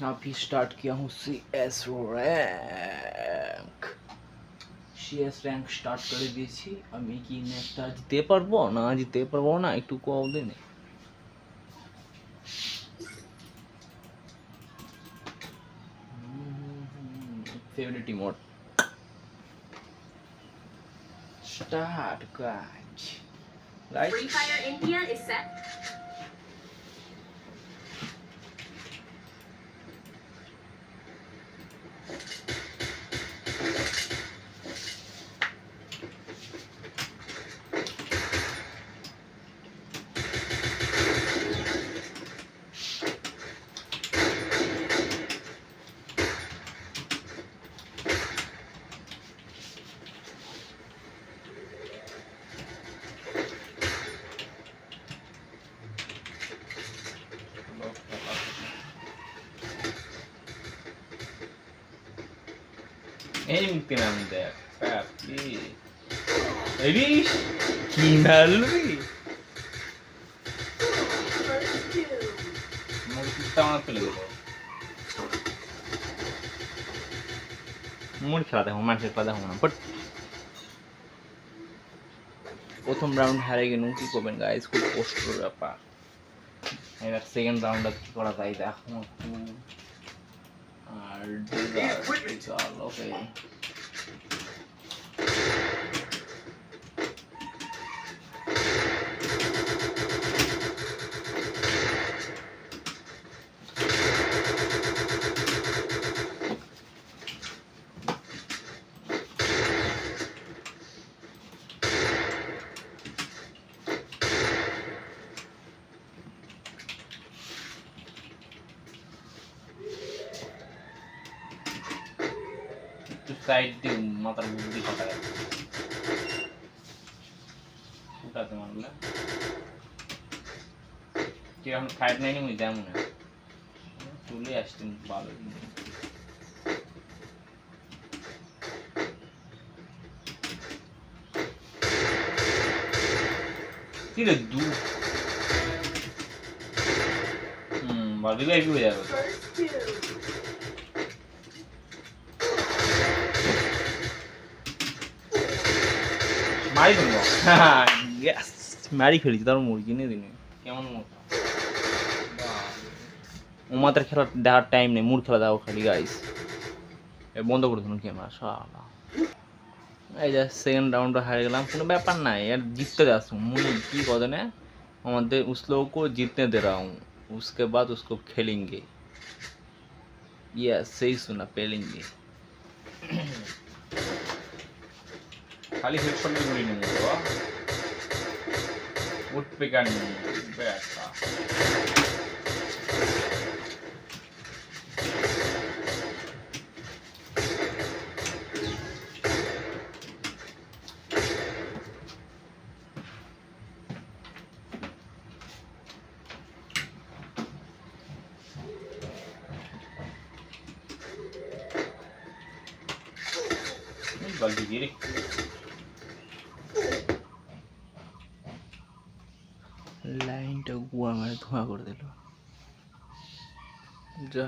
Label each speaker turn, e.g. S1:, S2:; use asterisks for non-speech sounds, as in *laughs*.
S1: अभी स्टार्ट किया हूँ C S rank C S rank start করে দিয়েছি আমি কি ম্যাচটা জিতে পারবো না জিতে পারবো না একটু কম দিন ফেভারিট ইমোট স্টার্ট কাজ
S2: Free
S1: right
S2: Fire India is set.
S1: Elimti nem de. Papi. Elis? Kínálni? মুরগিটা আমার ফেলে দেবো মুড়ি খেলা দেখো মানুষের খেলা দেখো না বাট প্রথম রাউন্ড হারে গেল কি করবেন গাইজ খুব কষ্টের ব্যাপার এবার সেকেন্ড রাউন্ডে কি করা যায় দেখো God. It's all okay. একটু সাইড দিয়ে মাথার বুদ্ধি গেছে উঠাতে মানলে কীরকম সাইড নেয়নি মুই তেমন চলে আসতেন ভালো কি রে, দু? হুম বাদি ভাই হয়ে যাবে মারি ফেলবো *laughs* ইয়েস মারি ফেলেছি তার মুরগি নিয়ে দিনে কেমন মতো ওমাদের খেলা দেখার টাইম নেই মুর খেলা দেখো খালি গাইস এ বন্ধ করে দিন ক্যামেরা সালা এই যে সেকেন্ড রাউন্ডে হারে গেলাম কোনো ব্যাপার নাই यार जीतते जा मुई की कहते ने আমাদের उस लोगों को जीतने दे रहा हूँ उसके बाद उसको खेलेंगे यस सही सुना पेलेंगे খালি হেডশটে গুলি নেব বাবা উঠ পেকার নেই ব্যাটা Valdivieri লাইনটা গুয়া মারে ধোঁয়া করে দিল। যা।